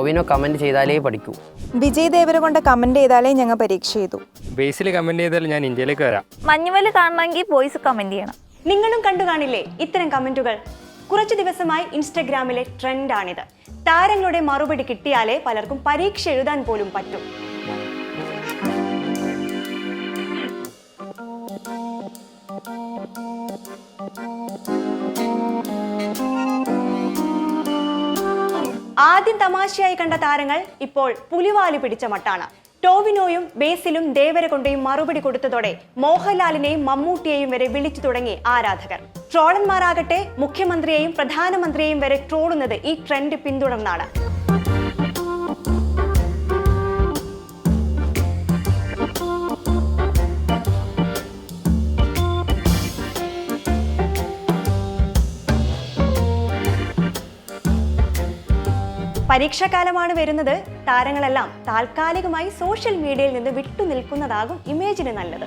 Tovino comment ചെയ്താലേ പഠിക്കൂ. Vijay Deverakonda comment ചെയ്താലേ ഞങ്ങൾ പരീക്ഷ ചെയ്തു ബേസിൽ കമന്റ് ചെയ്താൽ ഞാൻ ഇന്ത്യയിലേക്ക് വരാം. മഞ്ഞുമൽ കാണണമെങ്കിൽ വോയിസ് കമന്റ് ചെയ്യണം. നിങ്ങളും കണ്ടു കാണില്ലേ ഇത്തരം കമന്റുകൾ കുറച്ചു ദിവസമായി ഇൻസ്റ്റഗ്രാമിലെ ട്രെൻഡാണിത്. താരങ്ങളുടെ മറുപടി കിട്ടിയാലേ പലർക്കും പരീക്ഷ എഴുതാൻ പോലും പറ്റും. ആദ്യം തമാശയായി കണ്ട താരങ്ങൾ ഇപ്പോൾ പുലിവാലി പിടിച്ച മട്ടാണ്. ടോവിനോയും ബേസിലും ദേവരകൊണ്ടയും മറുപടി കൊടുത്തതോടെ മോഹൻലാലിനെയും മമ്മൂട്ടിയെയും വരെ വിളിച്ചു തുടങ്ങി ആരാധകർ. ട്രോളന്മാരാകട്ടെ മുഖ്യമന്ത്രിയെയും പ്രധാനമന്ത്രിയെയും വരെ ട്രോളുന്നത് ഈ ട്രെൻഡ് പിന്തുടർന്നാണ്. പരീക്ഷാകാലമാണ് വരുന്നത്. താരങ്ങളെല്ലാം താൽക്കാലികമായി സോഷ്യൽ മീഡിയയിൽ നിന്ന് വിട്ടുനിൽക്കുന്നതാകും ഇമേജിന് നല്ലത്.